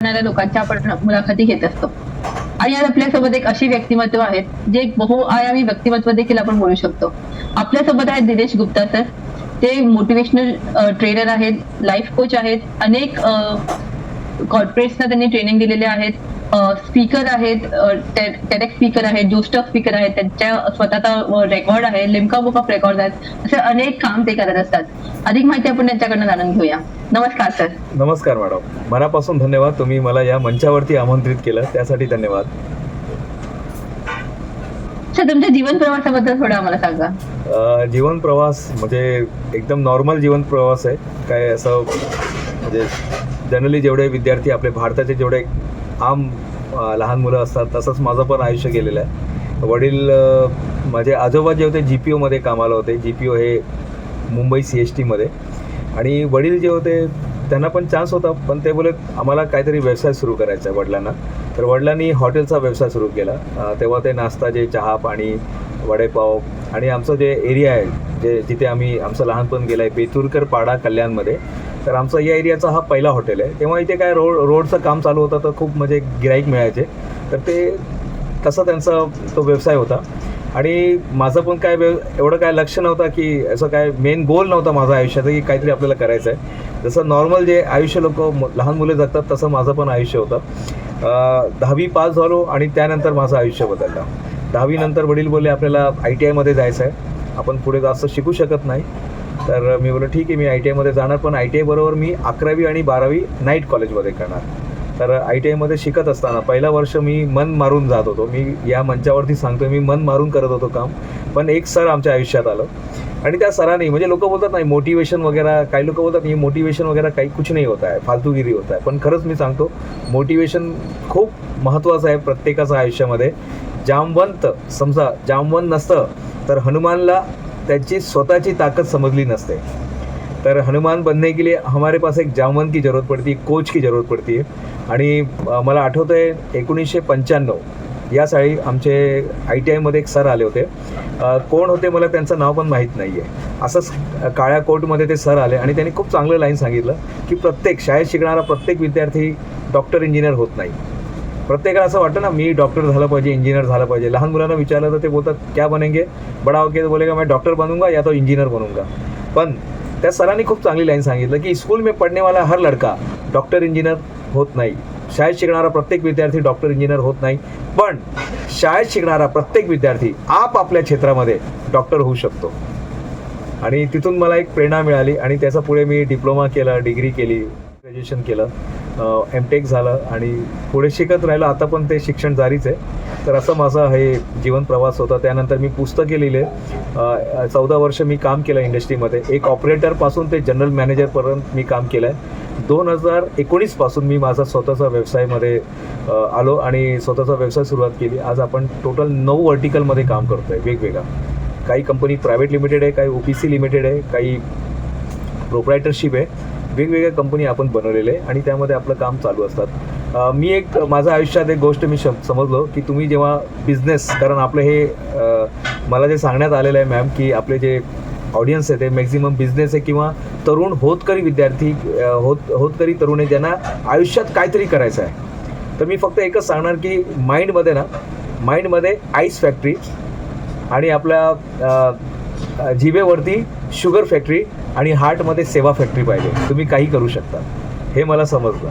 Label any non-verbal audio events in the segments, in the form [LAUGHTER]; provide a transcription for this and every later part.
करणाऱ्या लोकांच्या आपण मुलाखती घेत असतो. आणि आज आपल्यासोबत एक अशी व्यक्तिमत्व आहेत जे एक बहुआयामी व्यक्तिमत्व देखील आपण बोलू शकतो. आपल्यासोबत आहेत दिनेश गुप्ता सर. ते मोटिवेशनल ट्रेनर आहेत लाईफ कोच आहेत. अनेक कॉर्पोरेट्सना त्यांनी ट्रेनिंग दिलेले आहेत. स्पीकर आहेत टेरेक्स स्पीकर आहेत जोस्टॉक स्पीकर आहेत त्यांच्या स्वतःचा रेकॉर्ड आहे लिमका बुक ऑफ रेकॉर्ड आहेत असे अनेक काम ते करत असतात. अधिक माहिती आपण त्यांच्याकडनं जाणून घेऊया. नमस्कार सर. नमस्कार मॅडम. मनापासून धन्यवाद तुम्ही मला या मंचावरती आमंत्रित केलं त्यासाठी धन्यवाद. सर तुमच्या जीवन प्रवासाबद्दल थोडं आम्हाला सांगा. जीवन प्रवास म्हणजे एकदम नॉर्मल जीवन प्रवास आहे. काय असं म्हणजे जनरली जेवढे विद्यार्थी आपले भारताचे जेवढे आम लहान मुलं असतात तसंच माझं पण आयुष्य गेलेलं आहे. वडील माझे आजोबा जे होते जी पी ओमध्ये कामाला होते. जी पी ओ हे मुंबई सी एस टीमध्ये आणि वडील जे होते त्यांना पण चान्स होता पण ते बोलत आम्हाला काहीतरी व्यवसाय सुरू करायचा आहे वडिलांना. तर वडिलांनी हॉटेलचा व्यवसाय सुरू केला. तेव्हा ते नाश्ता जे चहा पाणी वडेपाव आणि आमचं जे एरिया आहे जे जिथे आम्ही आमचं लहानपण गेलं आहे बेतुरकर पाडा कल्याणमध्ये तर आमचा या एरियाचा हा पहिला हॉटेल आहे. तेव्हा इथे काय रोड रोडचं काम चालू होतं तर खूप म्हणजे गिराईक मिळायचे. तर ते तसा त्यांचा तो व्यवसाय होता. आणि माझं पण काय व्यव एवढं काय लक्ष नव्हतं की असं काय मेन गोल नव्हता माझा आयुष्याचा की काहीतरी आपल्याला करायचं आहे जसं नॉर्मल जे आयुष्य लोक लहान मुलं जगतात तसं माझं पण आयुष्य होतं. दहावी पास झालो आणि त्यानंतर माझं आयुष्य बदललं. दहावीनंतर वडील बोलले आपल्याला आय टी आयमध्ये जायचं आहे आपण पुढे जास्त शिकू शकत नाही. तर मी बोललो ठीक आहे मी आय टी आयमध्ये जाणार पण आय टी आयबरोबर मी अकरावी आणि बारावी नाईट कॉलेजमध्ये करणार. तर आय टी आयमध्ये शिकत असताना पहिला वर्ष मी मन मारून जात होतो. मी या मंचावरती सांगतो मी मन मारून करत होतो काम. पण एक सर आमच्या आयुष्यात आलं. आणि त्या सरांनी म्हणजे लोक बोलतात नाही मोटिवेशन वगैरे काही लोक बोलतात नाही मोटिवेशन वगैरे काही कुछ नाही होत आहे फालतूगिरी होत आहे. पण खरंच मी सांगतो मोटिवेशन खूप महत्त्वाचं आहे प्रत्येकाचं आयुष्यामध्ये. जामवंत समजा जामवंत नसतं तर हनुमानला त्याची स्वतःची ताकद समजली नसते. तर हनुमान बनने के लिए हमारे पास एक जामवन की ज़रूरत पड़ती है कोच की ज़रूरत पड़ती है. आणि मला आठवतं आहे एकोणीसशे पंच्याण्णव या साळी आमचे आय टी आयमध्ये एक सर आले होते. कोण होते मला त्यांचं नाव पण माहीत नाही आहे असंच काळ्या कोर्टमध्ये ते सर आले आणि त्यांनी खूप चांगलं लाईन सांगितलं की प्रत्येक शाळेत शिकणारा प्रत्येक विद्यार्थी डॉक्टर इंजिनियर होत नाही. प्रत्येकाला असं वाटतं ना मी डॉक्टर झालं पाहिजे इंजिनियर झालं पाहिजे. लहान मुलांना विचारलं तर ते बोलतात क्या बनेंगे? बडा ओके तो बोलेगा मैं डॉक्टर बनूंगा या तो इंजिनियर बनूंगा. पण त्या सरांनी खूप चांगली लाईन सांगितलं की स्कूल में पडणे वाला हर लड़का डॉक्टर इंजिनियर होत नाही. शाळेत शिकणारा प्रत्येक विद्यार्थी डॉक्टर इंजिनियर होत नाही. पण शाळेत शिकणारा प्रत्येक विद्यार्थी आपापल्या क्षेत्रामध्ये डॉक्टर होऊ शकतो. आणि तिथून मला एक प्रेरणा मिळाली आणि त्याचा पुढे मी डिप्लोमा केला डिग्री केली ग्रॅज्युएशन केलं. एम टेक झालं आणि पुढे शिकत राहिलं. आता पण ते शिक्षण जारीच आहे. तर असं माझा हे जीवन प्रवास होता. त्यानंतर मी पुस्तके लिहिले. चौदा वर्ष मी काम केलं इंडस्ट्रीमध्ये. एक ऑपरेटरपासून ते जनरल मॅनेजरपर्यंत मी काम केलं आहे दोन हजार एकोणीसपासून मी माझा स्वतःचा व्यवसायामध्ये आलो आणि स्वतःचा व्यवसाय सुरुवात केली. आज आपण टोटल नऊ वर्टिकलमध्ये काम करतो आहे वेगवेगळा. काही कंपनी प्रायव्हेट लिमिटेड आहे काही ओ पी सी लिमिटेड आहे काही प्रोप्रायटरशिप आहे. वेगवेगळ्या कंपनी आपण बनवलेले आहे आणि त्यामध्ये आपलं काम चालू असतात. मी एक माझ्या आयुष्यात एक गोष्ट मी समजलो की तुम्ही जेव्हा बिझनेस कारण आपलं हे मला जे सांगण्यात आलेलं आहे मॅम की आपले जे ऑडियन्स आहे ते मॅक्झिमम बिझनेस आहे किंवा तरुण होतकरी विद्यार्थी होत होतकरी तरुण आहे ज्यांना आयुष्यात काहीतरी करायचं आहे. तर मी फक्त एकच सांगणार की माइंडमध्ये ना माइंडमध्ये आईस फॅक्टरी आणि आपल्या अ, जिभेवरती शुगर फॅक्टरी आणि हार्टमध्ये सेवा फॅक्टरी पाहिजे. तुम्ही काही करू शकता. हे मला समजलं.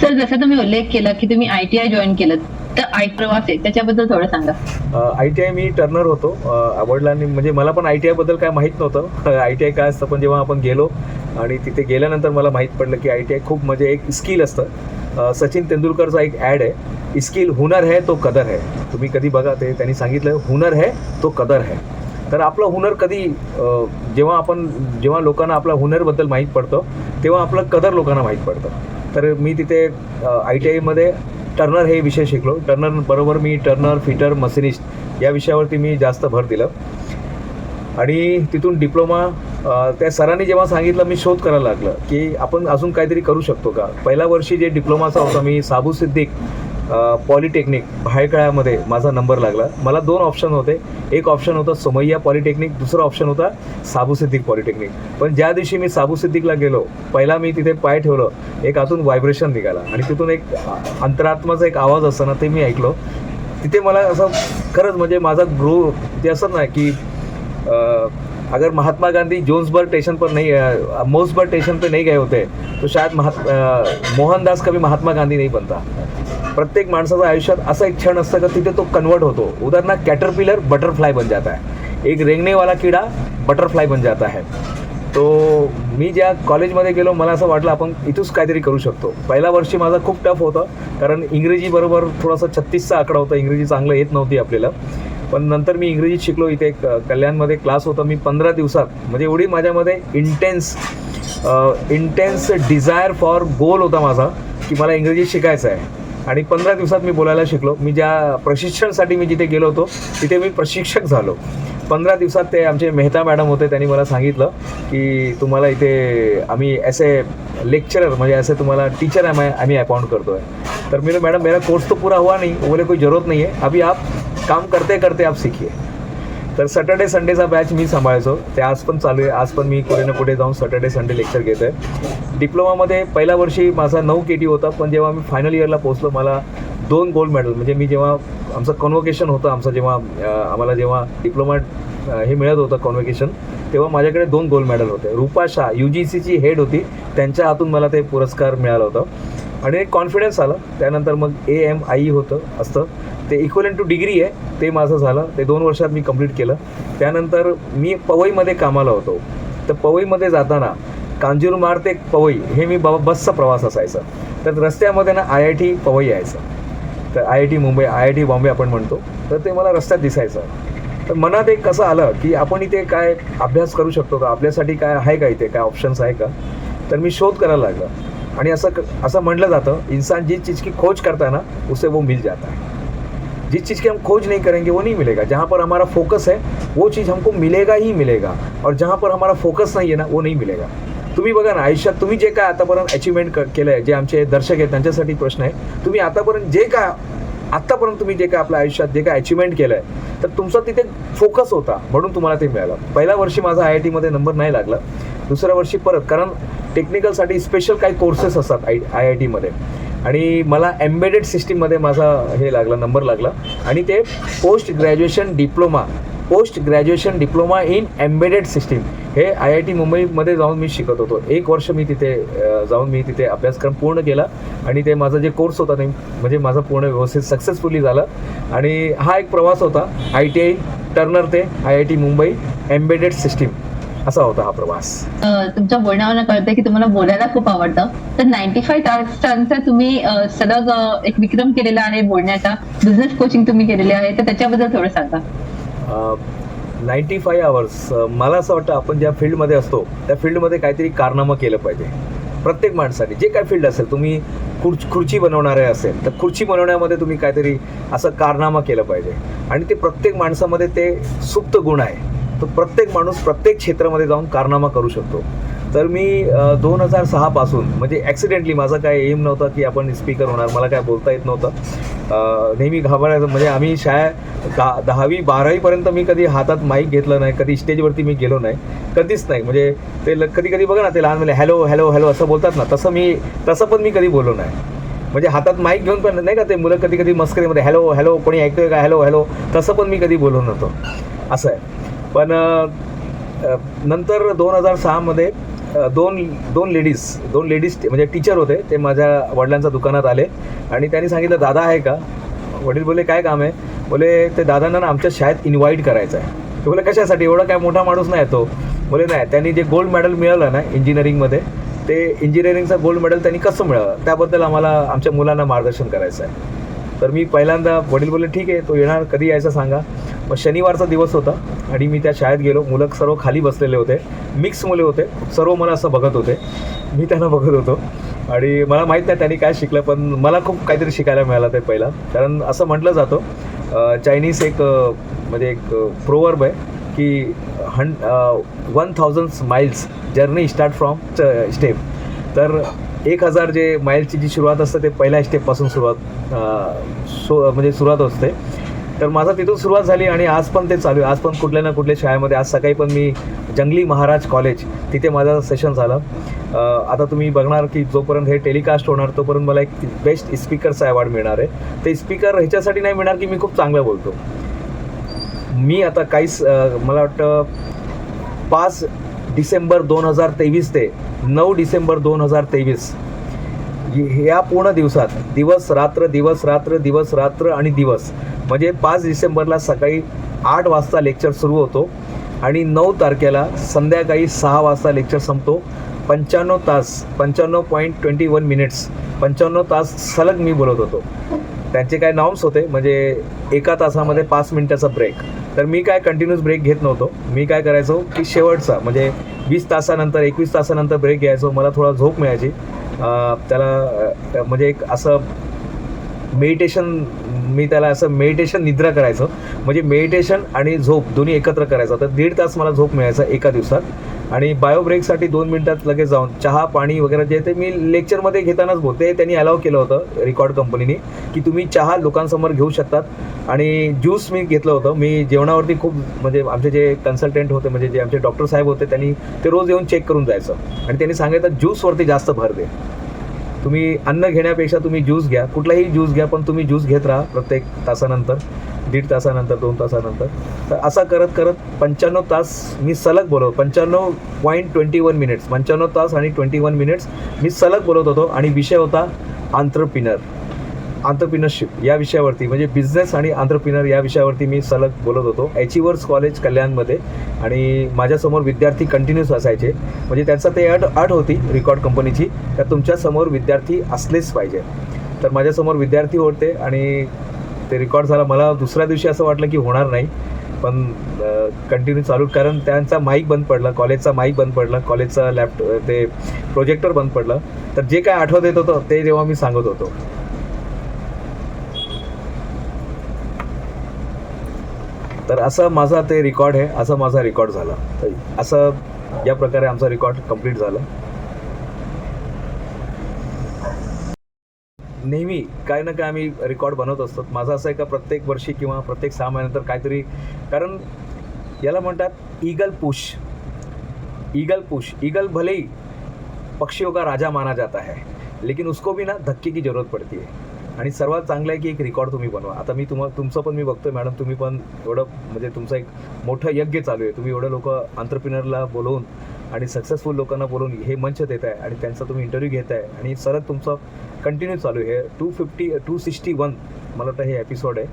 सर जसं तुम्ही उल्लेख केला की तुम्ही आय टी आय जॉईन केलं तर आय प्रवास आहे त्याच्याबद्दल थोडं सांगा. आय टी आय मी टर्नर होतो. अ, वडिलांनी म्हणजे मला पण आय टी आयबद्दल काय माहीत नव्हतं. आय टी आय काय असतं पण जेव्हा आपण गेलो आणि तिथे गेल्यानंतर मला माहीत पडलं की आय टी आय खूप म्हणजे एक स्किल असतं. सचिन तेंडुलकरचा एक ॲड आहे. स्किल हुनर है तो कदर है. तुम्ही कधी बघा ते त्यांनी सांगितलं हुनर है तो कदर है. तर आपलं हुनर कधी जेव्हा आपण जेव्हा लोकांना आपल्या हुनरबद्दल माहीत पडतं तेव्हा आपलं कदर लोकांना माहीत पडतं. तर मी तिथे आय टी आयमध्ये टर्नर हे विषय शिकलो. टर्नर बरोबर मी टर्नर फिटर मशिनिस्ट या विषयावरती मी जास्त भर दिलं. आणि तिथून डिप्लोमा त्या सरांनी जेव्हा सांगितलं मी शोध करायला लागलं की आपण अजून काहीतरी करू शकतो का? पहिल्या वर्षी जे डिप्लोमाचा होता मी साबू सिद्दीक पॉलिटेक्निक भायखळ्यामध्ये माझा नंबर लागला. मला दोन ऑप्शन होते. एक ऑप्शन होतं सोमय्या पॉलिटेक्निक दुसरा ऑप्शन होता साबू सिद्दीक पॉलिटेक्निक. पण ज्या दिवशी मी साबू सिद्दीकला गेलो पहिला मी तिथे पाय ठेवलं एक आतून व्हायब्रेशन निघाला. आणि तिथून एक अंतरात्माचा एक आवाज असताना ते मी ऐकलो. तिथे मला असं खरंच म्हणजे माझा ग्रो ते असं ना की अगर महात्मा गांधी जोन्सबर्ग स्टेशन पर नहीं मोसबर्ग स्टेशन पर नहीं गए होते तो शायद महात मोहनदास कभी महात्मा गांधी नहीं बनता। प्रत्येक माणसाच्या आयुष्यात असा एक क्षण असतं का तिथे तो कन्वर्ट होतो. उदाहरणार्थ कॅटरपिलर बटरफ्लाय बन जाता है. एक रेंगणेवाला किडा बटरफ्लाय बन जाता है. तो मी ज्या कॉलेजमध्ये गेलो मला असं वाटलं आपण इथूच काहीतरी करू शकतो. पहिल्या वर्षी माझा खूप टफ होतं कारण इंग्रजीबरोबर थोडासा छत्तीसचा आकडा होता इंग्रजी चांगलं येत नव्हती आपल्याला. पण नंतर मी इंग्रजीत शिकलो. इथे एक कल्याणमध्ये क्लास होता. मी पंधरा दिवसात म्हणजे एवढी माझ्यामध्ये intense intense desire for goal होता माझा की मला इंग्रजी शिकायचं आहे. आणि पंधरा दिवसात मी बोलायला शिकलो. मी ज्या प्रशिक्षणासाठी मी जिथे गेलो होतो तिथे मी प्रशिक्षक झालो. पंधरा दिवसात ते आमचे मेहता मॅडम होते त्यांनी मला सांगितलं की तुम्हाला इथे आम्ही ऐसे लेक्चरर म्हणजे ऐसे तुम्हाला टीचर आम्ही आम्ही अपॉइंट करतो आहे तर मी मॅडम मेरा कोर्स तो पूरा हुआ नहीं बोले कोई ज़रूरत नहीं है. अभी आप काम करते करते आप सीखिए। तर सॅटर्डे संडेचा बॅच मी सांभाळायचो. ते आज पण चालू आहे. आज पण मी कुठे ना कुठे जाऊन सॅटर्डे संडे लेक्चर घेतो आहे. डिप्लोमामध्ये पहिल्या वर्षी माझा नऊ के टी होता पण जेव्हा मी फायनल इयरला पोहोचलो मला दोन गोल्ड मेडल म्हणजे मी जेव्हा आमचं कॉन्वोकेशन होतं आमचं जेव्हा आम्हाला जेव्हा डिप्लोमा हे मिळत होतं कॉन्वोकेशन तेव्हा माझ्याकडे दोन गोल्ड मेडल होते. रूपा शाह यू जी सीची हेड होती. त्यांच्या हातून मला ते पुरस्कार मिळाला होता. आणि एक कॉन्फिडन्स आला. त्यानंतर मग ए एम आय होतं असतं. ते इक्वलन टू डिग्री आहे. ते माझं झालं. ते दोन वर्षात मी कंप्लीट केलं. त्यानंतर मी पवईमध्ये कामाला होतो. तर पवईमध्ये जाताना कांजूरमार्ग ते पवई हे मी बाबा बसचा प्रवास असायचा. तर रस्त्यामध्ये ना आय आय टी पवई यायचं. तर I I T Mumbai I I T Bombay आपण म्हणतो. तर ते मला रस्त्यात दिसायचं. तर मनात एक कसं आलं की आपण इथे काय अभ्यास करू शकतो का? आपल्यासाठी काय आहे का इथे? काय ऑप्शन्स आहे का? तर मी शोध करायला लागला. आणि असं क- असं म्हटलं जातं इन्सान जी चीज़ की खोज करताना उसे वो मिल जाता है. जिस चीज़ की हम खोज नहीं करेंगे वो नहीं मिलेगा। जहाँ पर हमारा फोकस है वो चीज़ हमको मिलेगा ही मिलेगा। और जहाँ पर हमारा फोकस नहीं है ना वो नहीं मिलेगा। तुम्ही बघा ना आयुष्यात तुम्ही जे काय आतापर्यंत अचिव्हमेंट क केलं आहे जे आमचे दर्शक आहेत त्यांच्यासाठी प्रश्न आहे. तुम्ही आतापर्यंत जे काय आत्तापर्यंत तुम्ही जे काय आपल्या आयुष्यात जे काय अचिव्हमेंट केलं आहे तर तुमचा तिथे फोकस होता म्हणून तुम्हाला ते मिळालं. पहिल्या वर्षी माझा आय आय टीमध्ये नंबर नाही लागला. दुसऱ्या वर्षी परत कारण टेक्निकलसाठी स्पेशल काही कोर्सेस असतात आय आय आय टीमध्ये आणि मला एम्बेडेड सिस्टीममध्ये माझा हे लागला नंबर लागला. आणि ते post graduation diploma post graduation diploma in embedded system हे आय आय टी मुंबईमध्ये जाऊन मी शिकत होतो. एक वर्ष मी तिथे जाऊन मी तिथे अभ्यासक्रम पूर्ण केला. आणि ते माझा जे कोर्स होता ते म्हणजे माझा पूर्ण व्यवस्थित सक्सेसफुली झाला. आणि हा एक प्रवास होता आय टी आय टर्नर ते I I T Mumbai embedded system असा होता हा प्रवास? तुमच्या बोलण्यावरून कळतं की तुम्हाला बोलायला खूप आवडतं. तर नाईन्टी फाय तासांचा तुम्ही सलग एक विक्रम केलेला आहे बोलण्याचा. बिझनेस कोचिंग तुम्ही केलेले आहे. तर त्याच्याबद्दल थोडं सांगा. नाईन्टी फाय आवर्स मला असं वाटतं आपण ज्या फील्डमध्ये असतो त्या फील्डमध्ये काहीतरी कारनामं केलं पाहिजे. प्रत्येक माणसाने जे काय फील्ड असेल तुम्ही खुर्च खुर्ची बनवणारे असेल तर खुर्ची बनवण्यामध्ये तुम्ही काहीतरी असं कारनामा केलं पाहिजे. आणि ते प्रत्येक माणसामध्ये ते सुप्त गुण आहे. तो प्रत्येक माणूस प्रत्येक क्षेत्रामध्ये जाऊन कारनामा करू शकतो. तर मी दोन हजार सहापासून म्हणजे ॲक्सिडेंटली माझा काय एम नव्हता की आपण स्पीकर होणार मला काय बोलता येत नव्हतं. नेहमी घाबरायचं म्हणजे आम्ही शाळा दहा दहावी बारावीपर्यंत मी कधी हातात माईक घेतलं नाही कधी स्टेजवरती मी गेलो नाही कधीच नाही. म्हणजे ते कधी कधी बघा ना ते लहान मुले हॅलो हॅलो हॅलो असं बोलतात ना तसं मी तसं पण मी कधी बोललो नाही. म्हणजे हातात माईक घेऊन पण नाही का ते मुलं कधी कधी मस्करीमध्ये हॅलो हॅलो कोणी ऐकतोय का हॅलो हॅलो तसं पण मी कधी बोललो नव्हतो. असं आहे. पण नंतर दोन हजार सहामध्ये दोन दोन लेडीज दोन लेडीज म्हणजे टीचर होते ते माझ्या वडिलांच्या दुकानात आले. आणि त्यांनी सांगितलं दादा आहे का? वडील बोले काय काम आहे? बोले ते दादांना ना आमच्या शाळेत इन्व्हाइट करायचं आहे. ते बोले कशासाठी? एवढा काय मोठा माणूस नाही तो. बोले नाही त्यांनी जे गोल्ड मेडल मिळालं ना इंजिनिअरिंगमध्ये ते इंजिनिअरिंगचं गोल्ड मेडल त्यांनी कसं मिळालं त्याबद्दल आम्हाला आमच्या मुलांना मार्गदर्शन करायचं आहे. तर मी पहिल्यांदा वडील बोलले ठीक आहे तो येणार कधी यायचं सांगा. मग शनिवारचा दिवस होता आणि मी त्या शाळेत गेलो. मुलं सर्व खाली बसलेले होते मिक्स मुले होते सर्व मला असं बघत होते. मी त्यांना बघत होतो. आणि मला माहीत नाही त्यांनी काय शिकलं पण मला खूप काहीतरी शिकायला मिळालं ते पहिला. कारण असं म्हटलं जातं चायनीज एक म्हणजे एक प्रोवर्ब आहे की हं one thousand miles journey start from step तर एक हजार जे माईलची जी सुरुवात असते ते पहिल्या स्टेपपासून सुरुवात सो म्हणजे सुरुवात असते. तर माझा तिथून सुरुवात झाली आणि आज पण ते चालू आहे. आज पण कुठल्या ना कुठल्या शाळेमध्ये आज सकाळी पण मी जंगली महाराज कॉलेज तिथे माझं सेशन झालं. आता तुम्ही बघणार की जोपर्यंत हे टेलिकास्ट होणार तोपर्यंत मला एक बेस्ट स्पीकरचा अवॉर्ड मिळणार आहे. ते स्पीकर ह्याच्यासाठी नाही मिळणार की मी खूप चांगलं बोलतो. मी आता काहीच मला वाटतं पाच डिसेंबर दोन हजार तेवीस ते नऊ डिसेंबर दोन हजार तेवीस. ह्या पूर्ण दिवसात दिवस रात्र दिवस रात्र दिवस रात्र आणि दिवस. म्हणजे पाच डिसेंबरला सकाळी आठ वाजता लेक्चर सुरू होतो आणि नऊ तारखेला संध्याकाळी सहा वाजता लेक्चर संपतो. पंच्याण्णव तास पंच्याण्णव पॉईंट ट्वेंटी वन मिनिट्स पंच्याण्णव तास सलग मी बोलत होतो. त्यांचे काय नॉर्म्स होते म्हणजे एका तासामध्ये पाच मिनिटाचा ब्रेक तर मी काय कंटिन्यूस ब्रेक घेत नव्हतो. मी काय करायचो की शेवटचा म्हणजे वीस तासानंतर एकवीस तासानंतर ब्रेक घ्यायचो. मला थोडा झोप मिळायची. त्याला म्हणजे एक असं मेडिटेशन मी त्याला असं मेडिटेशन निद्रा करायचं. म्हणजे मेडिटेशन आणि झोप दोन्ही एकत्र करायचं. तर दीड तास मला झोप मिळायचा एका दिवसात. आणि बायो ब्रेकसाठी दोन मिनिटात लगेच जाऊन चहा पाणी वगैरे जे ते मी लेक्चरमध्ये घेतानाच बोलते. त्यांनी अलाव केलं होतं रेकॉर्ड कंपनीने की तुम्ही चहा लोकांसमोर घेऊ शकतात. आणि ज्यूस मी घेतलं होतं. मी जेवणावरती खूप म्हणजे आमचे जे कन्सल्टंट होते म्हणजे जे आमचे डॉक्टर साहेब होते त्यांनी ते रोज येऊन चेक करून जायचं. आणि त्यांनी सांगितलं ज्यूसवरती जास्त भर दे. तुम्ही अन्न घेण्यापेक्षा तुम्ही ज्यूस घ्या. कुठलाही ज्यूस घ्या पण तुम्ही ज्यूस घेत राहा प्रत्येक तासानंतर. दीड तासानंतर दोन तासानंतर. तर असा करत करत पंच्याण्णव तास मी सलग बोलव पंच्याण्णव पॉईंट ट्वेंटी वन मिनिट्स पंच्याण्णव तास आणि ट्वेंटी वन मिनिट्स मी सलग बोलत होतो आणि विषय होता आंतरप्रिनर आंतरप्रिनरशिप या विषयावरती म्हणजे बिझनेस आणि आंतरप्रिनर या विषयावरती मी सलग बोलत होतो. एचिवर्स कॉलेज कल्याणमध्ये आणि माझ्यासमोर विद्यार्थी कंटिन्यूस असायचे. म्हणजे त्यांचा ते अट अट होती रेकॉर्ड कंपनीची तर तुमच्यासमोर विद्यार्थी असलेच पाहिजे. तर माझ्यासमोर विद्यार्थी होते आणि ते रेकॉर्ड झाला. मला दुसऱ्या दिवशी असं वाटलं की होणार नाही. पण कंटिन्यू चालू कारण त्यांचा माईक बंद पडला. कॉलेजचा माईक बंद पडला. कॉलेजचा लॅपटॉप ते प्रोजेक्टर बंद पडलं. तर जे काय आठवत येत होतं ते जेव्हा मी सांगत होतो. तर असं माझा ते रेकॉर्ड आहे. असं माझा रेकॉर्ड झाला. तर असं या प्रकारे आमचा रेकॉर्ड कंप्लीट झाला. नेहमी काय ना काय आम्ही रेकॉर्ड बनवत असतो. माझं असं आहे का प्रत्येक वर्षी किंवा प्रत्येक सहा महिन्यानंतर काहीतरी कारण याला म्हणतात eagle push eagle push eagle भले ही पक्षियों का राजा माना जाता है लेकिन उसको भी ना धक्के की जरूरत पडती आहे आणि सर्वात चांगलं आहे की एक रेकॉर्ड तुम्ही बनवा. आता मी तुम्हाला तुमचं पण मी बघतोय मॅडम तुम्ही पण एवढं म्हणजे तुमचं एक मोठं यज्ञ चालू आहे. तुम्ही एवढं लोक आंतरप्रिनरला बोलवून आणि सक्सेसफुल लोकांना बोलवून हे मंच देत आहे आणि त्यांचा तुम्ही इंटरव्ह्यू घेत आहे आणि सरळ तुमचं कंटिन्यू चालू आहे. Two fifty two sixty one मला वाटतं हे एपिसोड आहे.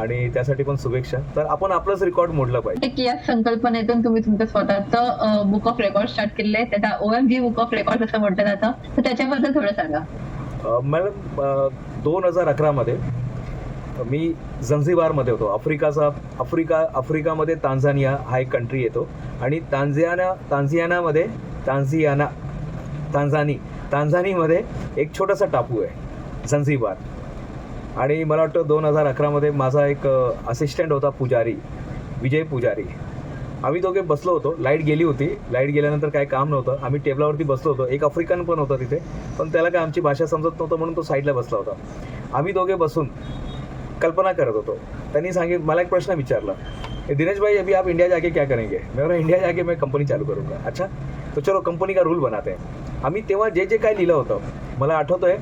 आणि त्यासाठी पण शुभेच्छा. तर आपण आपलंच रेकॉर्ड मोडलं पाहिजे. की या संकल्पनेतून तुम्ही तुमचं स्वतःचं बुक ऑफ रेकॉर्ड स्टार्ट त्याला O M G book off record असं म्हटलं जातं. तर त्याच्याबद्दल थोडं सांगा. मॅडम दोन हजार अकरामध्ये मी झंझिबारमध्ये होतो. आफ्रिकाचा आफ्रिका आफ्रिकामध्ये तांझानिया हा एक कंट्री येतो. आणि तांझियाना तांझियानामध्ये तांझियाना तांझानी तांझानीमध्ये एक छोटासा टापू आहे झंझीबार आणि मला वाटतं दोन हजार अकरामध्ये माझा एक असिस्टंट होता पुजारी विजय पुजारी. आम्ही दोघे बसलो होतो लाइट गेली होती. लाइट गेल्यानंतर काय काम नव्हतं. आम्ही टेबलावरती बसलो होतो. एक आफ्रिकन पण होता तिथे पण त्याला काय आमची भाषा समजत नव्हतं म्हणून तो साईडला बसला होता. आम्ही दोघे बसून कल्पना करत होतो. त्यांनी सांगित मला एक प्रश्न विचारला. दिनेश भाई अभी आप इंडिया जाके क्या करेंगे? मैं बोला इंडिया जाके मैं कंपनी चालू करूंगा. अच्छा तो चलो कंपनी का रूल बनाते हैं. आम्ही तेव्हा जे जे काय लिहिलं होतं मला आठवतंय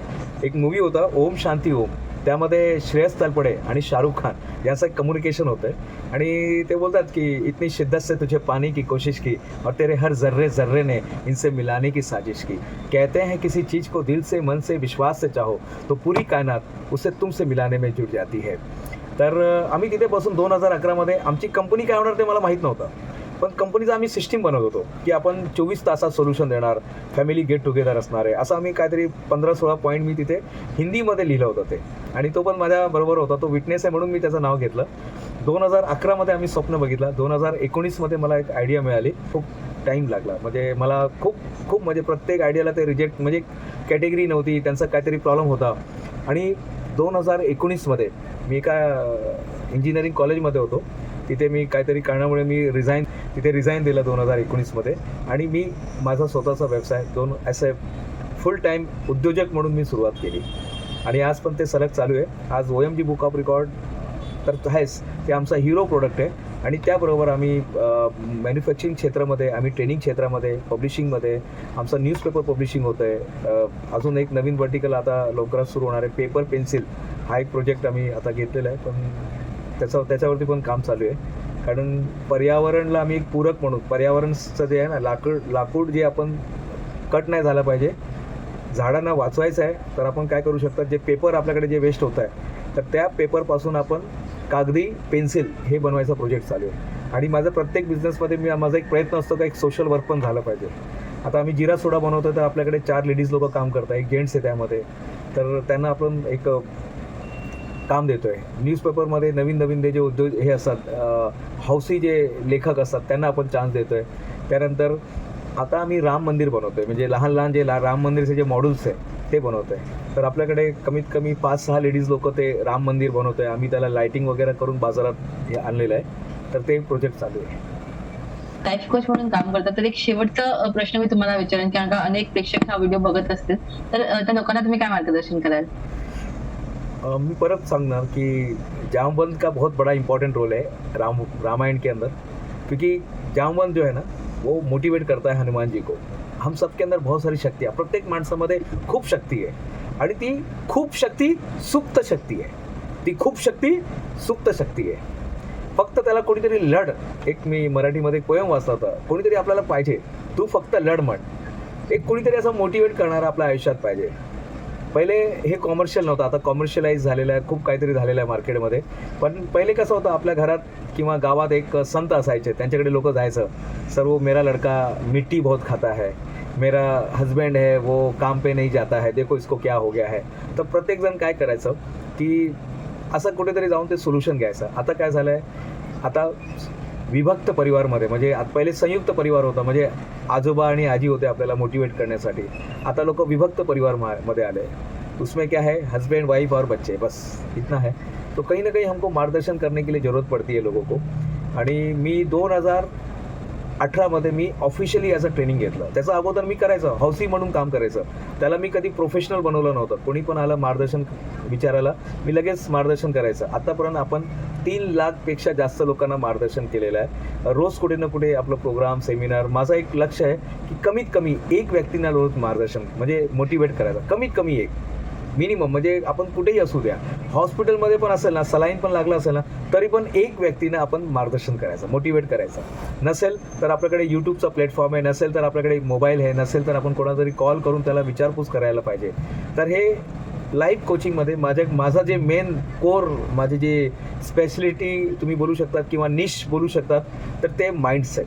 एक मूवी होता ओम शांती ओम. त्यामध्ये श्रेयस तलपडे आणि शाहरुख खान यांचं एक कम्युनिकेशन होतं आणि ते बोलतात की इतनी शिद्दत से तुझे पाने की कोशिश की और तेरे हर जर्रे जर्रे ने इनसे मिलाने की साजिश की। कहते हैं किसी चीज़ को दिल से मन से विश्वास से चाहो तो पूरी कायनात उसे तुमसे मिलाने में जुट जाती है। तर आम्ही तिथे बसून दोन हजार अकरामध्ये आमची कंपनी काय होणार ते मला माहीत नव्हतं. पण कंपनीचं आम्ही सिस्टीम बनवत होतो की आपण चोवीस तासात सोल्युशन देणार फॅमिली गेट टुगेदर असणार आहे. असं आम्ही काहीतरी पंधरा सोळा पॉईंट मी तिथे हिंदीमध्ये लिहिलं होतं ते. आणि तो पण माझ्या बरोबर होता. तो विटनेस आहे म्हणून मी त्याचं नाव घेतलं. दोन हजार अकरामध्ये आम्ही स्वप्न बघितलं. दोन हजार एकोणीसमध्ये मला एक आयडिया मिळाली. खूप टाईम लागला. म्हणजे मला खूप खूप म्हणजे प्रत्येक आयडियाला ते रिजेक्ट म्हणजे कॅटेगरी नव्हती. त्यांचा काहीतरी प्रॉब्लेम होता. आणि दोन हजार एकोणीसमध्ये मी एका इंजिनिअरिंग कॉलेजमध्ये होतो. तिथे मी काहीतरी कारणामुळे मी रिझाईन तिथे रिझाईन दिलं दोन हजार एकोणीसमध्ये. आणि मी माझा स्वतःचा व्यवसाय दोन असं फुल टाईम उद्योजक म्हणून मी सुरुवात केली. आणि आज पण ते सलग चालू आहे. आज O M G book off record तर आहेच ते आमचा हिरो प्रोडक्ट आहे. आणि त्याबरोबर आम्ही मॅन्युफॅक्चरिंग क्षेत्रामध्ये आम्ही ट्रेनिंग क्षेत्रामध्ये पब्लिशिंगमध्ये आमचं न्यूजपेपर पब्लिशिंग होतं आहे अजून एक नवीन वर्टिकल आता लवकरच सुरू होणार आहे. पेपर पेन्सिल हा एक प्रोजेक्ट आम्ही आता घेतलेला आहे. पण त्याचा त्याच्यावरती पण काम चालू आहे. कारण पर्यावरणला आम्ही एक पूरक म्हणून पर्यावरणचं जे आहे ना लाकूड लाकूड जे आपण कट नाही झालं पाहिजे. झाडांना वाचवायचं आहे तर आपण काय करू शकतात? जे पेपर आपल्याकडे जे वेस्ट होत आहे तर त्या पेपरपासून आपण कागदी पेन्सिल हे बनवायचा प्रोजेक्ट चालू आहे. आणि माझा प्रत्येक बिझनेसमध्ये मी माझा एक प्रयत्न असतो का एक सोशल वर्क पण झालं पाहिजे. आता आम्ही जिरा सोडा बनवतो तर आपल्याकडे चार लेडीज लोक काम करतात. एक जेंट्स आहे त्यामध्ये. तर त्यांना आपण एक काम देतो आहे न्यूजपेपरमध्ये नवीन नवीन ते जे उद्योग हे असतात हौसी जे लेखक असतात त्यांना आपण चान्स देतो आहे त्यानंतर आता आम्ही राम मंदिर बनवतो आहे म्हणजे लहान लहान जे ला राम मंदिरचे जे मॉड्यूल्स आहे ते बनवतो आहे तर आपल्याकडे कमीत कमी पाच सहा लेडीज लोक ते राम मंदिर बनवतो आहे आम्ही त्याला लायटिंग वगैरे करून बाजारात हे आणलेलं आहे. तर ते प्रोजेक्ट चालू आहे. लाईफ कोच म्हणून काम करतात. तर एक शेवटचा प्रश्न मी तुम्हाला विचारेन कारण का अनेक प्रेक्षक हा व्हिडिओ बघत असतील. तर त्या लोकांना तुम्ही काय मार्गदर्शन कराल? मी परत सांगणार की जामवंत का बहुत बड़ा इंपॉर्टेंट रोल है राम रामायण के अंदर क्योंकि जामवंत जो है ना वो मोटिवेट करता है हनुमान जी को। हम सबके अंदर बहुत सारी शक्ती आहे प्रत्येक माणसामध्ये खूप शक्ती आहे आणि ती खूप शक्ती सुप्त शक्ती आहे ती खूप शक्ती सुप्त शक्ती आहे फक्त त्याला कोणीतरी लढ एक मी मराठीमध्ये पोयम वाचला होता कोणीतरी आपल्याला पाहिजे तू फक्त लढ म्हण. एक कोणीतरी असं मोटिवेट करणारा आपल्या आयुष्यात पाहिजे. पहिले हे कॉमर्शियल नव्हतं. आता कॉमर्शियलाइज झालेलं आहे खूप काहीतरी झालेलं आहे मार्केटमध्ये पण पहिले कसं होतं आपल्या घरात किंवा गावात एक संत असायचे. त्यांच्याकडे लोक जायचं. सर्व मेरा लड़का मिट्टी बहुत खाता है. मेरा हजबंड है वो काम पे नहीं जाता है. देखो इसको क्या हो गया है. तर प्रत्येकजण काय करायचं की असं कुठेतरी जाऊन ते सोल्युशन घ्यायचं. आता काय झालं आहे आता विभक्त परिवारमध्ये म्हणजे आत पहिले संयुक्त परिवार होता म्हणजे आजोबा आणि आजी होते आपल्याला मोटिवेट करण्यासाठी. आता लोक विभक्त परिवार मा- मध्ये आले. उसमें क्या है? हस्बैंड वाइफ और बच्चे बस. इतना है. तो कहीं ना कहीं हमको मार्गदर्शन करने के लिए ज़रूरत पड़ती है लोगों को. आणि मी दोन हजार अठरामध्ये मी ऑफिशियली याचं ट्रेनिंग घेतलं. त्याचं अगोदर मी करायचं हौसी म्हणून काम करायचं. त्याला मी कधी प्रोफेशनल बनवलं नव्हतं. कोणी पण आलं मार्गदर्शन विचारायला मी लगेच मार्गदर्शन करायचं. आतापर्यंत आपण तीन लाखपेक्षा जास्त लोकांना मार्गदर्शन केलेलं आहे. रोज कुठे ना कुठे आपलं प्रोग्राम सेमिनार माझं एक लक्ष आहे की कमीत कमी एक व्यक्तींना रोज मार्गदर्शन म्हणजे मोटिवेट करायचं. कमीत कमी एक. मिनिमम म्हणजे आपण कुठेही असू द्या. हॉस्पिटलमध्ये पण असेल ना सलाईन पण लागलं असेल ना तरी पण एक व्यक्तीनं आपण मार्गदर्शन करायचं मोटिवेट करायचं. नसेल तर आपल्याकडे यूट्यूबचा प्लॅटफॉर्म आहे नसेल तर आपल्याकडे मोबाईल आहे नसेल तर आपण कोणातरी कॉल करून त्याला विचारपूस करायला पाहिजे. तर हे लाईफ कोचिंगमध्ये माझ्या माझा जे मेन कोर माझे जे स्पेशलिटी तुम्ही बोलू शकतात किंवा निश बोलू शकतात तर ते माइंडसेट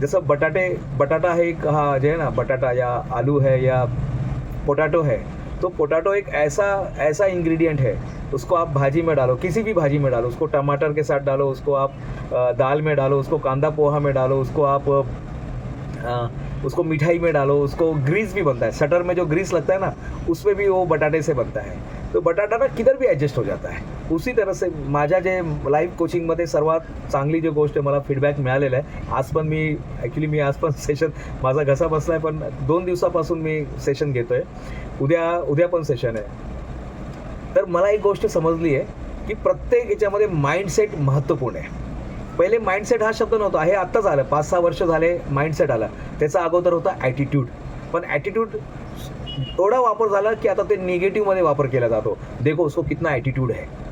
जसं बटाटे बटाटा हे एक हा जे आहे ना बटाटा या आलू है या पोटॅटो है तो पोटैटो एक ऐसा ऐसा इंग्रेडिएंट है उसको आप भाजी में डालो किसी भी भाजी में डालो उसको टमाटर के साथ डालो उसको आप दाल में डालो उसको कांदा पोहा में डालो उसको आप आ, उसको मिठाई में डालो उसको ग्रीस भी बनता है शटर में जो ग्रीस लगता है ना उसमें भी वो बटाटे से बनता है। तो बटाटा ना किधर भी एडजस्ट हो जाता है। उसी तरह से माझ्या जे लाईव्ह कोचिंगमध्ये सर्वात चांगली जी गोष्ट आहे मला फीडबॅक मिळालेला आहे. आज पण मी ॲक्च्युली मी आज पण [LAUGHS] सेशन माझा घसा बसला आहे पण दोन दिवसापासून मी सेशन घेतो आहे उद्या उद्या पण सेशन आहे. तर मला एक गोष्ट समजली आहे की प्रत्येक याच्यामध्ये माइंडसेट महत्त्वपूर्ण आहे. पहिले माइंडसेट हा शब्द नव्हता हे आत्ताच आलं. पाच सहा वर्ष झाले माइंडसेट आला. त्याचा अगोदर होता ॲटिट्यूड पण ॲटिट्यूड एवढा वापर झाला की आता ते निगेटिव्हमध्ये वापर केला जातो. देखो उसको कितना ॲटिट्यूड आहे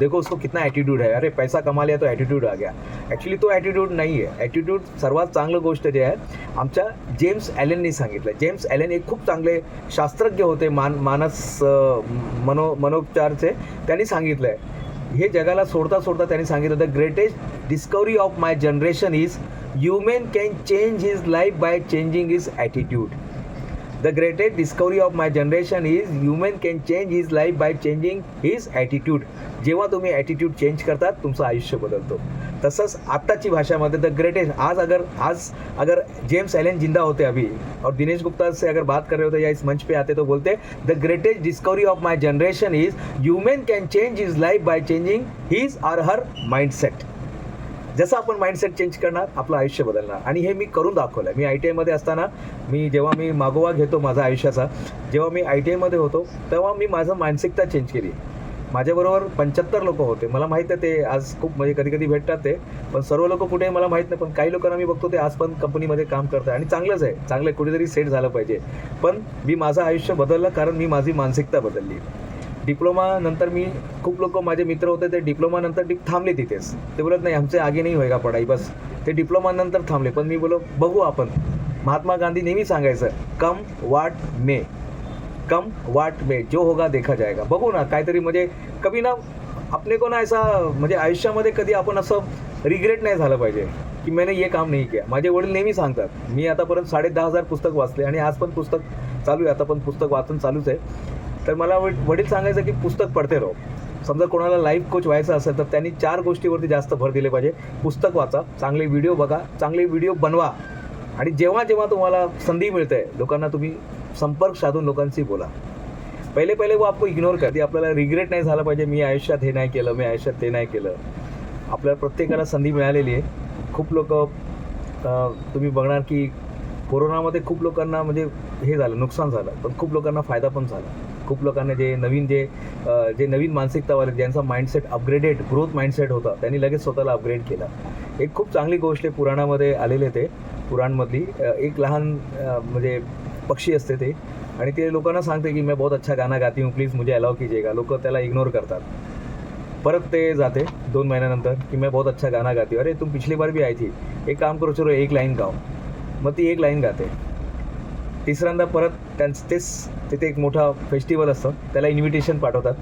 देखो उसको कितना ॲटिट्यूड आहे अरे पैसा कमा लिया तो ॲटिट्यूड आ गया। ॲक्च्युली तो ॲटिट्यूड नाही आहे ॲटिट्यूड सर्वात चांगलं गोष्ट जे आहे आमच्या जेम्स ॲलेननी सांगितलं. जेम्स ॲलेन एक खूप चांगले शास्त्रज्ञ होते मान मानस मनो मनोपचारचे. त्यांनी सांगितलं आहे हे जगाला सोडता सोडता त्यांनी सांगितलं the greatest discovery of my generation is human can change his life by changing his attitude the greatest discovery of my generation is human can change his life by changing his attitude जेव्हा तुम्ही attitude change करतात तुमचं आयुष्य बदलतो. तसंच आत्ताची भाषामध्ये the greatest आज अगर आज अगर जेम्स एलन जिंदा होते अभी और दिनेश गुप्ता से अगर बात कर रहे होते या इस मंच पे आते तो बोलते the greatest discovery of my generation is human can change his life by changing his or her mind set जसं आपण माइंडसेट चेंज करणार आपलं आयुष्य बदलणार. आणि हे मी करून दाखवलं मी आय टी आयमध्ये असताना मी जेव्हा मी मागोवा घेतो माझा आयुष्याचा जेव्हा मी आय टी आयमध्ये होतो तेव्हा मी माझं मानसिकता चेंज केली. माझ्याबरोबर पंच्याहत्तर लोक होते. मला माहीत आहे ते आज खूप म्हणजे कधी कधी भेटतात ते पण सर्व लोक कुठे मला माहीत नाही पण काही लोकांना मी बघतो ते आज पण कंपनीमध्ये काम करतात. आणि चांगलंच आहे. चांगलं आहे, कुठेतरी सेट झालं पाहिजे. पण मी माझं आयुष्य बदललं कारण मी माझी मानसिकता बदलली. डिप्लोमा नंतर मी खूप लोक माझे मित्र होते ते डिप्लोमा नंतर डिप थांबले तिथेच. ते बोलत नाही आमचे आगे नाही होएगा पढाई बस. ते डिप्लोमा नंतर थांबले. पण मी बोलो बघू आपण. महात्मा गांधी नेहमी सांगायचं कम वाट मे कम वाट मे जो होगा देखा जाएगा बघू ना काहीतरी म्हणजे कमी ना आपले कोण ऐसा म्हणजे आयुष्यामध्ये कधी आपण असं रिग्रेट नाही झालं पाहिजे की मैंने ये काम नाही किया. माझे वडील नेहमी सांगतात मी आतापर्यंत साडे दहा हजार पुस्तक वाचले आणि आज पण पुस्तक चालू आहे आता पण पुस्तक वाचन चालूच आहे. तर मला वडील सांगायचं की पुस्तक पडते राहो. समजा कोणाला लाईफ कोच व्हायचं असेल तर त्यांनी चार गोष्टीवरती जास्त भर दिले पाहिजे. पुस्तक वाचा चांगले व्हिडिओ बघा चांगले व्हिडिओ बनवा. आणि जेव्हा जेव्हा तुम्हाला संधी मिळते लोकांना तुम्ही संपर्क साधून लोकांशी बोला. पहिले पहिले वो आपको इग्नोर करते. आपल्याला रिग्रेट नाही झालं पाहिजे मी आयुष्यात हे नाही केलं मी आयुष्यात ते नाही केलं. आपल्याला प्रत्येकाला संधी मिळालेली आहे. खूप लोक तुम्ही बघणार की कोरोनामध्ये खूप लोकांना म्हणजे हे झालं नुकसान झालं. पण खूप लोकांना फायदा पण झाला. खूप लोकांना जे नवीन जे जे नवीन मानसिकतावाले ज्यांचा माइंडसेट अपग्रेडेड ग्रोथ माइंडसेट होता त्यांनी लगेच स्वतःला अपग्रेड केला. एक खूप चांगली गोष्ट आहे पुराणामध्ये आलेले ते पुराणमधली. एक लहान म्हणजे पक्षी असते ते. आणि ते लोकांना सांगते की मैं बहुत अच्छा गाना गाती हूँ प्लीज मुझे अलाव कीजिएगा. लोक त्याला इग्नोर करतात. परत ते जाते दोन महिन्यानंतर की मैं बहुत अच्छा गाना गाती अरे तुम पिछली बार भी आई थी. एक काम करो चलो एक लाईन गाओ. मग ती एक लाईन गाते. तिसऱ्यांदा परत त्यांचं तेच तिथे एक मोठा फेस्टिवल असतं. त्याला इन्व्हिटेशन पाठवतात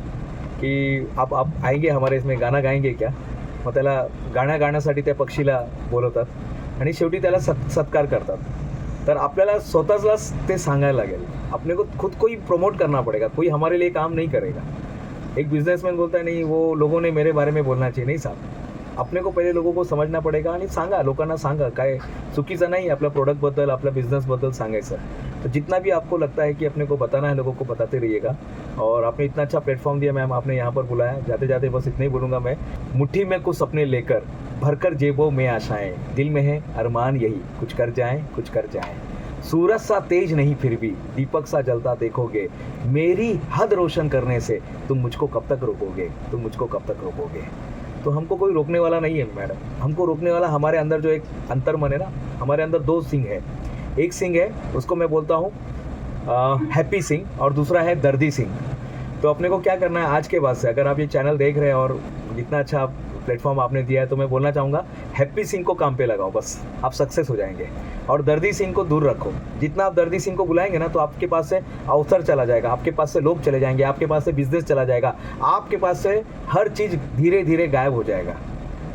की आप आप आएंगे हमारे इसमें गाणं गाएंगे क्या? मग त्याला गाणं गाण्यासाठी त्या पक्षीला बोलवतात आणि शेवटी त्याला सत् सत्कार करतात. तर आपल्याला स्वतःलाच ते सांगायला लागेल. अपने को खुद को ही प्रमोट करना पड़ेगा. कोई हमारे लिए काम नहीं करेगा. एक बिजनेसमैन बोलता है नहीं वो लोगों ने मेरे बारे में बोलना चाहिए. नहीं साहब अपने को पहिले लोगों को समजना पडेगा आणि सांगा, लोकांना सांगा, काय चुकीचं नाही आपल्या प्रोडक्टबद्दल आपल्या बिझनेसबद्दल सांगायचं. तो जितना भी आपको लगता है कि अपने को बताना है, लोगों को बताते रहिएगा. और आपने इतना अच्छा प्लेटफॉर्म दिया मैम आपने यहाँ पर बुलाया. जाते जाते बस इतना ही बोलूँगा मैं. मुट्ठी में कुछ सपने लेकर, भरकर जेबों में आशाएँ. दिल में है अरमान यही, कुछ कर जाएँ, कुछ कर जाएँ. सूरज सा तेज नहीं फिर भी, दीपक सा जलता देखोगे. मेरी हद रोशन करने से तुम मुझको कब तक रोकोगे? तुम मुझको कब तक रोकोगे? तो हमको कोई रोकने वाला नहीं है, मैडम। हमको रोकने वाला हमारे अंदर जो एक अंतर मन है ना, हमारे अंदर दो सिंह है। एक सिंह है, उसको मैं बोलता हूँ हैप्पी सिंह, और दूसरा है दर्दी सिंह। तो अपने को क्या करना है, आज के बाद से, अगर आप ये चैनल देख रहे हैं और जितना अच्छा प्लेटफॉर्म आपने दिया है तो मैं बोलना चाहूँगा, हैप्पी सिंह को काम पे लगाओ, बस। आप सक्सेस हो जाएँगे। और दर्दी सिंह को दूर रखो। जितना आप दर्दी सिंह को बुलाएँगे ना तो आपके पास से अवसर चला जाएगा, आपके पास से लोग चले जाएँगे, आपके पास से बिज़नेस चला जाएगा, आपके पास से हर चीज़ धीरे धीरे गायब हो जाएगा।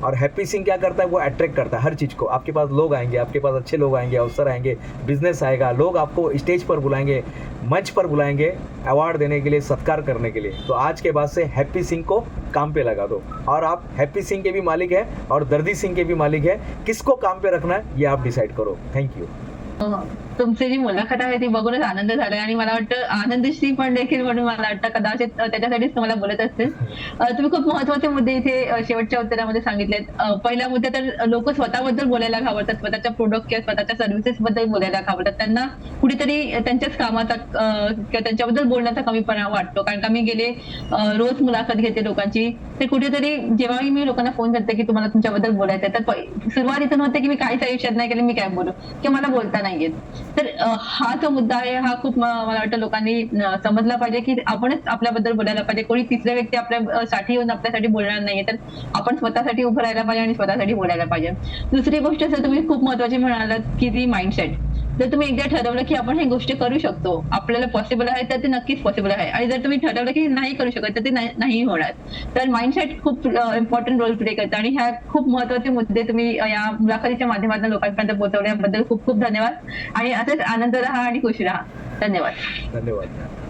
और हैप्पी सिंह क्या करता है? वो अट्रैक्ट करता है हर चीज़ को। आपके पास लोग आएँगे, आपके पास अच्छे लोग आएँगे, अवसर आएँगे बिज़नेस आएगा, लोग आपको स्टेज पर बुलाएँगे, मंच पर बुलाएँगे अवार्ड देने के लिए, सत्कार करने के लिए। तो आज के बाद से हैप्पी सिंह को काम पे लगा दो। और आप हैप्पी सिंह के भी मालिक है और दर्दी सिंह के भी मालिक है। किसको काम पे रखना है, ये आप डिसाइड करो। थैंक यू तुमची जी मुलाखत आहे ती बघूनच आनंद झाला आणि मला वाटतं आनंदश्री पण देखील म्हणून मला वाटतं कदाचित त्याच्यासाठीच तुम्हाला बोलत असतील. तुम्ही खूप महत्त्वाचे मुद्दे इथे शेवटच्या उत्तरामध्ये सांगितलेत. पहिल्या पहिला मुद्दा तर लोक स्वतःबद्दल बोलायला घाबरतात स्वतःच्या प्रोडक्ट किंवा स्वतःच्या सर्व्हिसेस बद्दल बोलायला घाबरतात. त्यांना कुठेतरी त्यांच्याच कामाचा किंवा त्यांच्याबद्दल बोलण्याचा कमीपणा वाटतो. कारण का मी गेले रोज मुलाखत घेते लोकांची. तर कुठेतरी जेव्हाही मी लोकांना फोन करते की तुम्हाला तुमच्याबद्दल बोलायचं आहे तर सुरुवात इथून होते की मी काहीच आयुष्यात नाही केलं मी काय बोलू? किंवा मला बोलता नाही येत. तर हा जो मुद्दा आहे हा खूप मला वाटतं लोकांनी समजला पाहिजे की आपणच आपल्याबद्दल बोलायला पाहिजे. कोणी तिसऱ्या व्यक्ती आपल्या साठी येऊन आपल्यासाठी बोलणार नाहीये तर आपण स्वतःसाठी उभं राहायला पाहिजे आणि स्वतःसाठी बोलायला पाहिजे. दुसरी गोष्ट जर तुम्ही खूप महत्वाची म्हणालात की ती माइंडसेट जर तुम्ही एकदा ठरवलं की आपण हे गोष्टी करू शकतो आपल्याला पॉसिबल आहे तर ते नक्कीच पॉसिबल आहे. आणि जर तुम्ही ठरवलं की नाही करू शकत तर ते नाही होणार. तर माइंडसेट खूप इम्पॉर्टंट रोल प्ले करतं. आणि ह्या खूप महत्त्वाचे मुद्दे तुम्ही या मुलाखतीच्या माध्यमातून लोकांपर्यंत पोहोचवल्याबद्दल खूप खूप धन्यवाद. आणि असेच आनंद राहा आणि खुश राहा. धन्यवाद. धन्यवाद.